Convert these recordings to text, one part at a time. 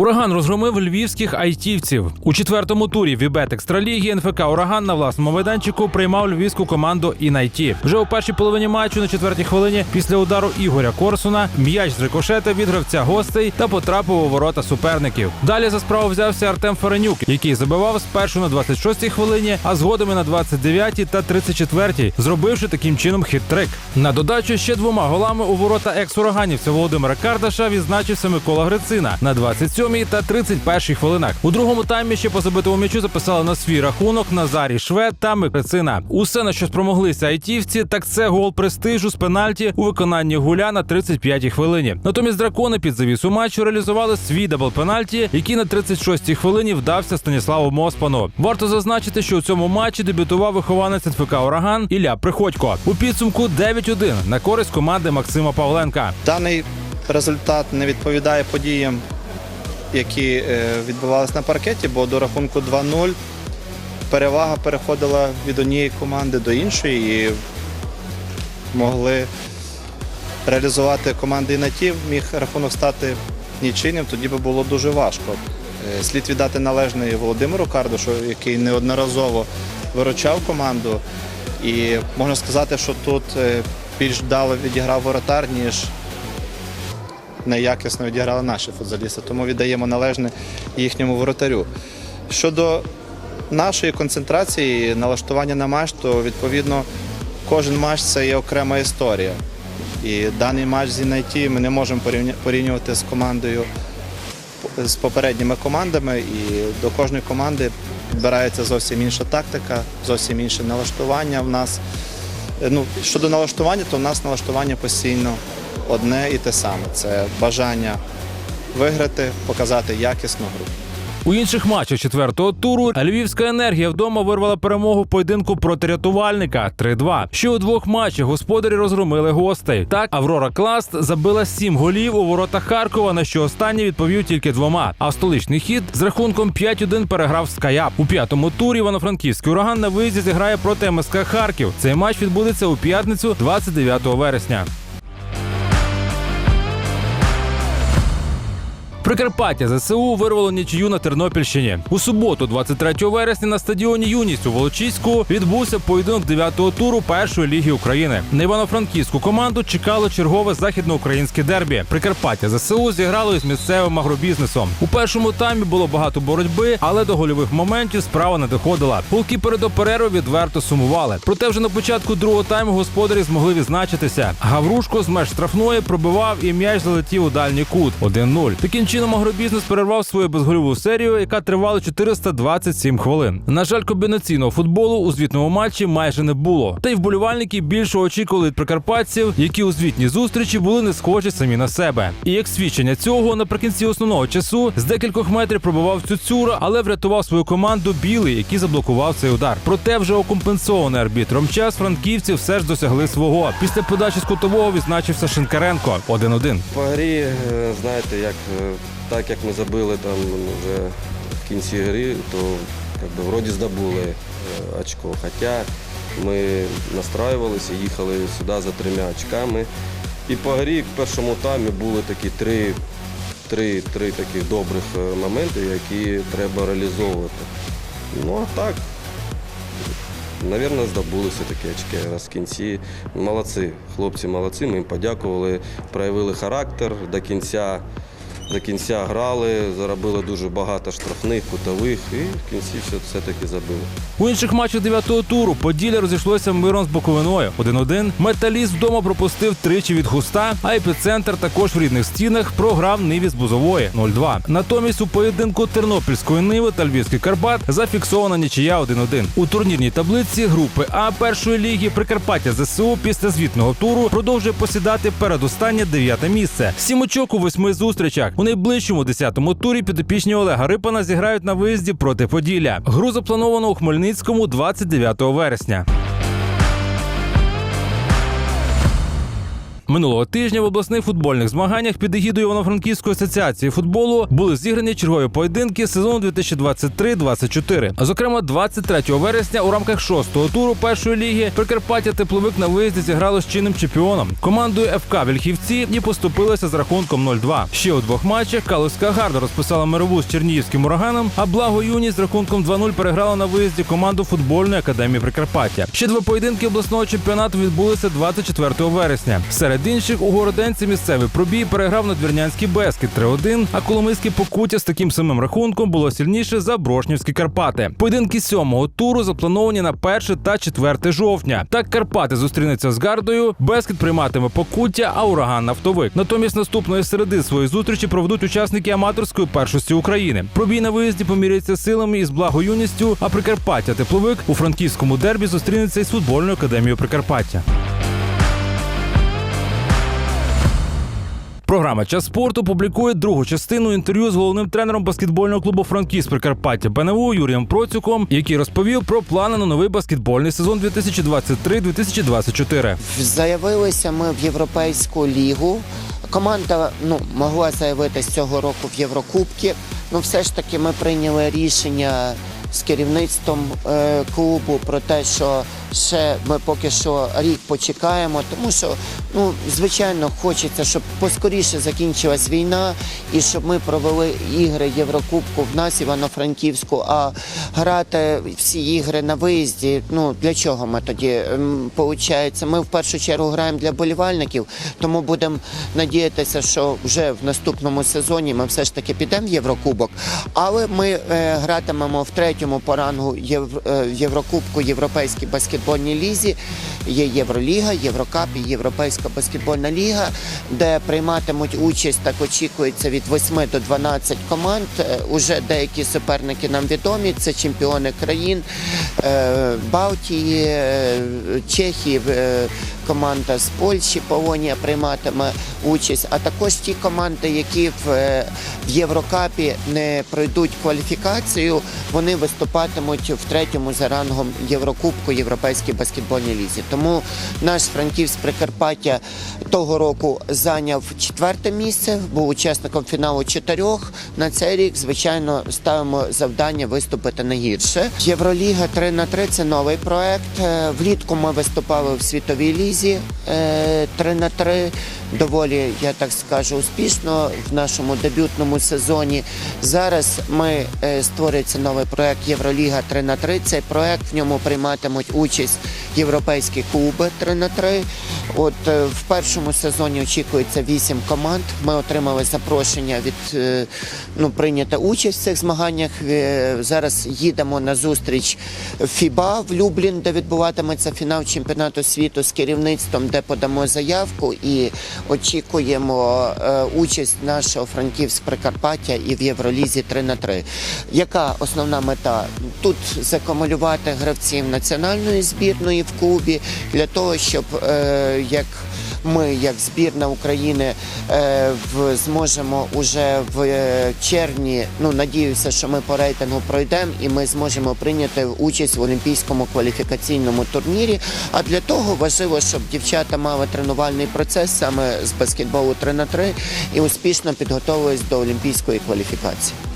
Ураган розгромив львівських айтівців у четвертому турі Вібет Екстраліги. НФК Ураган на власному майданчику приймав львівську команду Інайті. Вже у першій половині матчу на четвертій хвилині після удару Ігоря Корсуна м'яч з рикошета від гравця гостей та потрапив у ворота суперників. Далі за справу взявся Артем Фаренюк, який забивав спершу на 26-й хвилині, а згодом і на 29-й та 34-й, зробивши таким чином хит-трик. На додачу ще двома голами у ворота екс-ураганівця Володимира Кардаша відзначився Микола Грицина на 27-й та 31-й хвилинах. У другому таймі ще по забитому м'ячу записали на свій рахунок Назарій Швед та Микрицина. Усе на що спромоглися айтівці, так це гол престижу з пенальті у виконанні гуля на 35-й хвилині. Натомість дракони під завісу матчу реалізували свій дабл пенальті, який на 36-й хвилині вдався Станіславу Моспану. Варто зазначити, що у цьому матчі дебютував вихованець НФК Ураган Ілля Приходько. У підсумку 9-1 на користь команди Максима Павленка. Даний результат не відповідає подіям, які е, відбувалися на паркеті, бо до рахунку 2-0 перевага переходила від однієї команди до іншої і могли реалізувати команди інатів, міг рахунок стати нічийним, тоді би було дуже важко. Е, Слід віддати належне Володимиру Кардушу, який неодноразово виручав команду. І можна сказати, що тут е, більш вдало відіграв воротар, ніж неякісно відіграли наші футзалісти. Тому віддаємо належне їхньому воротарю. Щодо нашої концентрації, налаштування на матч, то відповідно кожен матч це є окрема історія. І даний матч з Інайті ми не можемо порівнювати з командою з попередніми командами, і до кожної команди підбирається зовсім інша тактика, зовсім інше налаштування в нас. Е, Ну, щодо налаштування, то в нас налаштування постійно одне і те саме. Це бажання виграти, показати якісну гру. У інших матчах четвертого туру львівська енергія вдома вирвала перемогу в поєдинку проти рятувальника 3-2. Ще у двох матчах господарі розгромили гостей. Так, Аврора Класт забила сім голів у воротах Харкова, на що останній відповів тільки двома. А столичний хід з рахунком 5-1 переграв Скаяп. У п'ятому турі Івано-Франківський ураган на виїзді зіграє проти МСК Харків. Цей матч відбудеться у п'ятницю, 29 вересня. Прикарпаття ЗСУ вирвало нічию на Тернопільщині. У суботу, 23 вересня, на стадіоні Юність у Волочиську відбувся поєдинок 9-го туру першої ліги України. На івано-франківську команду чекало чергове західноукраїнське дербі. Прикарпаття ЗСУ зіграло із місцевим агробізнесом. У першому таймі було багато боротьби, але до гольових моментів справа не доходила. Голкіпери до перерви відверто сумували. Проте вже на початку другого тайму господарі змогли відзначитися. Гаврушко з меж штрафної пробивав і м'яч залетів у дальній кут 1-0. Таким чином агробізнес перервав свою безгольову серію, яка тривала 427 хвилин. На жаль, комбінаційного футболу у звітному матчі майже не було. Та й вболівальники більше очікували від прикарпатців, які у звітній зустрічі були не схожі самі на себе. І як свідчення цього, наприкінці основного часу з декількох метрів пробував Цюцюра, але врятував свою команду білий, який заблокував цей удар. Проте вже окомпенсований арбітром час франківці все ж досягли свого. Після подачі з кутового відзначився Шинкаренко 1-1. По грі, е, знаєте, як, е, так як ми забили там вже в кінці гри, то як би, вроді здобули е, очко. Хоча ми настраювалися, їхали сюди за трьома очками. І по грі в першому таймі були такі три, три, три таких добрих е, моменти, які треба реалізовувати. Ну а так, Навірно, здобули все-таки очки раз в кінці. Молодці, хлопці молодці, ми їм подякували, проявили характер до кінця. До кінця грали, заробили дуже багато штрафних, кутових і в кінці все- все-таки забили. У інших матчах дев'ятого туру Поділля розійшлося миром з Буковиною 1-1. Металіст вдома пропустив тричі від густа, а епіцентр також в рідних стінах програв Ниві з Бузової 0-2. Натомість у поєдинку Тернопільської Ниви та Львівський Карпат зафіксована нічия 1-1. У турнірній таблиці групи А першої ліги Прикарпаття ЗСУ після звітного туру продовжує посідати передостаннє дев'яте місце. Сім очок у восьми зустрічах. У найближчому десятому турі підопічні Олега Рипана зіграють на виїзді проти Поділля. Гру заплановано у Хмельницькому 29 вересня. Минулого тижня в обласних футбольних змаганнях під егідою Івано-Франківської асоціації футболу були зіграні чергові поєдинки сезону 2023-24. Зокрема, 23 вересня у рамках шостого туру першої ліги Прикарпаття Тепловик на виїзді зіграло з чинним чемпіоном командою ФК Вільхівці і поступилося з рахунком 0-2. Ще у двох матчах Калузька гарда розписала мирову з Чернігівським ураганом, а благо юність з рахунком 2-0 переграла на виїзді команду футбольної академії Прикарпаття. Ще два поєдинки обласного чемпіонату відбулися 24 вересня. Серед інших у городенці місцевий пробій переграв надвірнянський Бескіт 3-1, а Коломийське Покуття з таким самим рахунком було сильніше за Брошнівські Карпати. Поєдинки сьомого туру заплановані на 1 та 4 жовтня. Так Карпати зустрінуться з Гардою, Бескіт прийматиме Покуття, а ураган нафтовик. Натомість наступної середи свої зустрічі проведуть учасники аматорської першості України. Пробій на виїзді поміряється силами із благо юністю, а Прикарпаття тепловик у франківському дербі зустрінеться із футбольною академією Прикарпаття. Програма Час спорту публікує другу частину інтерв'ю з головним тренером баскетбольного клубу Франківськ Прикарпаття БНУ Юрієм Процюком, який розповів про плани на новий баскетбольний сезон 2023-2024. Заявилися ми в Європейську лігу. Команда ну, могла заявитись цього року в Єврокубки. Ну, все ж таки ми прийняли рішення з керівництвом е, клубу про те, що ще ми поки що рік почекаємо, тому що ну, звичайно хочеться, щоб поскоріше закінчилась війна і щоб ми провели ігри Єврокубку в нас Івано-Франківську, а грати всі ігри на виїзді. Ну для чого ми тоді? Ем, Получається, ми в першу чергу граємо для болівальників, тому будемо надіятися, що вже в наступному сезоні ми все ж таки підемо в Єврокубок. Але ми е, гратимемо в третьому по рангу е, Єврокубку Європейській баскетбольній лізі. Є Євроліга, Єврокап і Європейська баскетбольна ліга, де прийматимуть участь, так очікується, від 8 до 12 команд. Е, Уже деякі суперники нам відомі. Це чемпіони країн е, Балтії, Чехії. Команда з Польщі Полонія прийматиме участь, а також ті команди, які в, е, в Єврокапі не пройдуть кваліфікацію, вони виступатимуть в третьому за рангом Єврокубку Європейській баскетбольній лізі. Тому наш Франківськ Прикарпаття того року зайняв четверте місце, був учасником фіналу чотирьох. На цей рік, звичайно, ставимо завдання виступити не гірше. Євроліга 3 на 3 це новий проект. Е, Влітку ми виступали в світовій лізі е, 3 на 3 доволі, я так скажу, успішно в нашому дебютному сезоні. Зараз ми е, створюється новий проект Євроліга 3 на 3 Цей проект в ньому прийматимуть участь європейські клуби 3 на 3 От е, в першому сезоні очікується 8 команд. Ми отримали запрошення від е, ну, прийняти участь в цих змаганнях. Е, Зараз їдемо на зустріч ФІБА в Люблін, де відбуватиметься фінал чемпіонату світу з керівництвом, де подамо заявку і очікуємо участь нашого Франківськ Прикарпаття і в Євролізі 3 на 3 Яка основна мета? Тут закумулювати гравців національної збірної в клубі для того, щоб як ми, як збірна України, е, зможемо уже в е, червні. Ну надіюся, що ми по рейтингу пройдемо і ми зможемо прийняти участь в олімпійському кваліфікаційному турнірі. А для того важливо, щоб дівчата мали тренувальний процес саме з баскетболу 3 на 3 і успішно підготовились до олімпійської кваліфікації.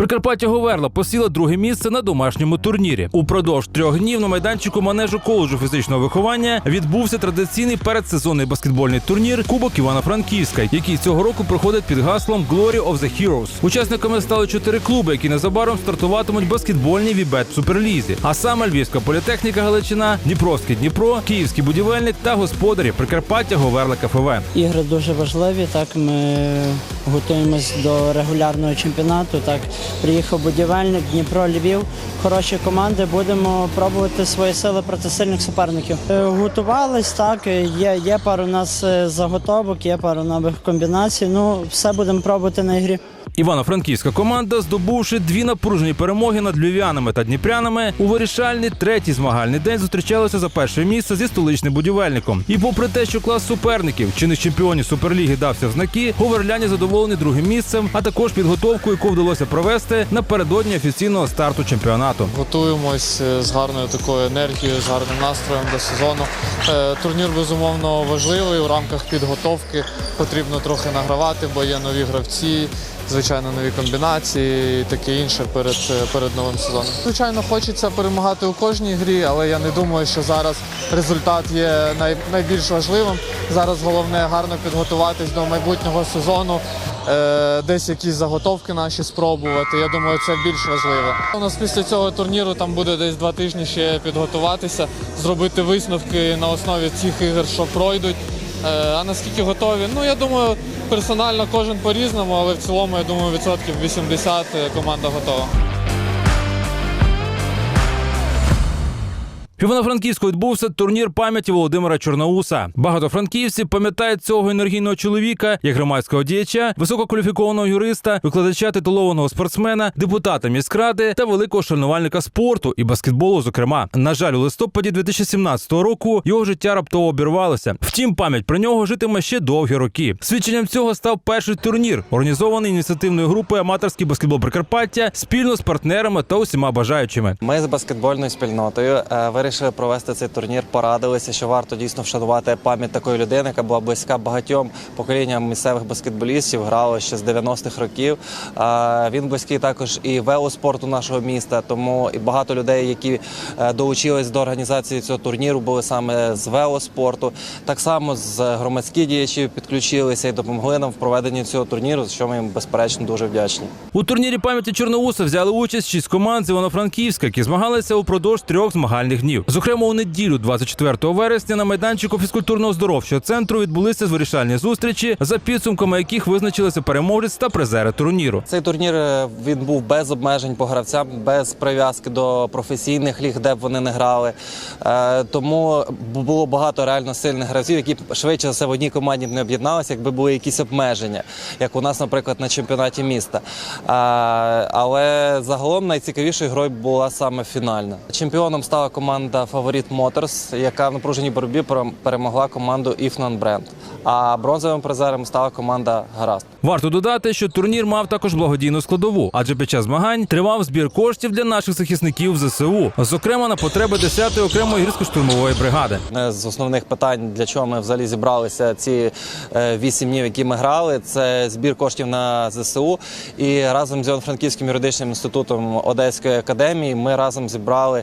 Прикарпаття Говерла посіла друге місце на домашньому турнірі. Упродовж трьох днів на майданчику манежу коледжу фізичного виховання відбувся традиційний передсезонний баскетбольний турнір Кубок Івано-Франківська, який цього року проходить під гаслом Glory of the Heroes. Учасниками стали чотири клуби, які незабаром стартуватимуть баскетбольні вібет суперлізі. А саме Львівська політехніка Галичина, Дніпровський Дніпро, Київський будівельник та господарі Прикарпаття Говерла КФВ. Ігри дуже важливі. Так ми готуємось до регулярного чемпіонату. Так приїхав будівельник, Дніпро, Львів. Хороші команди. Будемо пробувати свої сили проти сильних суперників. Е, Готувались так. Є, є пару у нас е, заготовок, є пару нових комбінацій. Ну все будемо пробувати на ігрі. Івано-франківська команда, здобувши дві напружені перемоги над львів'янами та дніпрянами, у вирішальний третій змагальний день зустрічалися за перше місце зі столичним будівельником. І попри те, що клас суперників чинних чемпіонів суперліги дався в знаки, говерляні задоволені другим місцем, а також підготовку, яку вдалося провести провести напередодні офіційного старту чемпіонату. Готуємось е, з гарною такою енергією, з гарним настроєм до сезону. Е, Турнір безумовно важливий у рамках підготовки. Потрібно трохи награвати, бо є нові гравці, звичайно, нові комбінації і таке інше перед, е, перед новим сезоном. Звичайно, хочеться перемагати у кожній грі, але я не думаю, що зараз результат є най, найбільш важливим. Зараз головне гарно підготуватись до майбутнього сезону. Е, десь якісь заготовки наші спробувати. Я думаю, це більш важливо. У нас після цього турніру там буде десь два тижні ще підготуватися, зробити висновки на основі цих ігор, що пройдуть. Е, а наскільки готові? Ну я думаю, персонально кожен по-різному, але в цілому я думаю, відсотків 80 команда готова. В Івано-Франківську відбувся турнір пам'яті Володимира Чорноуса. Багато франківців пам'ятають цього енергійного чоловіка як громадського діяча, висококваліфікованого юриста, викладача титулованого спортсмена, депутата міськради та великого шанувальника спорту і баскетболу. Зокрема, на жаль, у листопаді 2017 року його життя раптово обірвалося. Втім, пам'ять про нього житиме ще довгі роки. Свідченням цього став перший турнір, організований ініціативною групою аматорський баскетбол Прикарпаття спільно з партнерами та усіма бажаючими. Ми з баскетбольною спільнотою е, вирішили провести цей турнір. Порадилися, що варто дійсно вшанувати пам'ять такої людини, яка була близька багатьом поколінням місцевих баскетболістів, грала ще з 90-х років. Він близький також і велоспорту нашого міста. Тому і багато людей, які е, долучились до організації цього турніру, були саме з велоспорту. Так само з громадські діячі підключилися і допомогли нам в проведенні цього турніру, за що ми їм безперечно дуже вдячні. У турнірі пам'яті Чорноуса взяли участь шість команд з Івано-Франківська, які змагалися упродовж трьох змагальних днів. Зокрема, у неділю, 24 вересня, на майданчику фізкультурно-оздоровчого центру відбулися вирішальні зустрічі, за підсумками яких визначилися переможець та призери турніру. Цей турнір е, він був без обмежень по гравцям, без прив'язки до професійних ліг, де б вони не грали. Е, тому було багато реально сильних гравців, які швидше за все в одній команді б не об'єдналися, якби були якісь обмеження, як у нас, наприклад, на чемпіонаті міста. Е, але загалом найцікавішою грою була саме фінальна. Чемпіоном стала команда команда Фаворіт Моторс, яка в напруженій боротьбі перемогла команду Іфнан Бренд. А бронзовим призером стала команда Гаразд. Варто додати, що турнір мав також благодійну складову, адже під час змагань тривав збір коштів для наших захисників ЗСУ, зокрема на потреби 10-ї окремої гірсько-штурмової бригади. З основних питань, для чого ми взагалі зібралися ці е, вісім днів, які ми грали, це збір коштів на ЗСУ. І разом з Івано-Франківським юридичним інститутом Одеської академії ми разом зібрали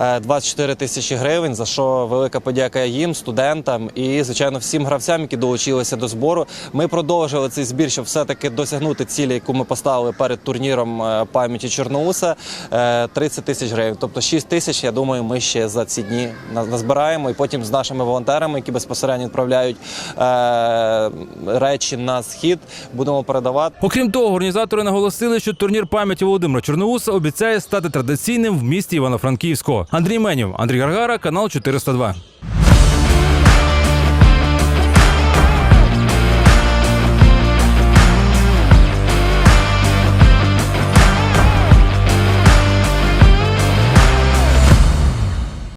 е, 24 4 тисячі гривень. За що велика подяка їм, студентам і звичайно всім гравцям, які долучилися до збору. Ми продовжили цей збір, щоб все таки досягнути цілі, яку ми поставили перед турніром е, пам'яті Чорноуса е, 30 тисяч гривень. Тобто 6 тисяч. Я думаю, ми ще за ці дні назбираємо. І потім з нашими волонтерами, які безпосередньо відправляють е, речі на схід, будемо передавати. Окрім того, організатори наголосили, що турнір пам'яті Володимира Чорноуса обіцяє стати традиційним в місті Івано-Франківського. Андрій Менів. Андрій Гаргара, канал 402.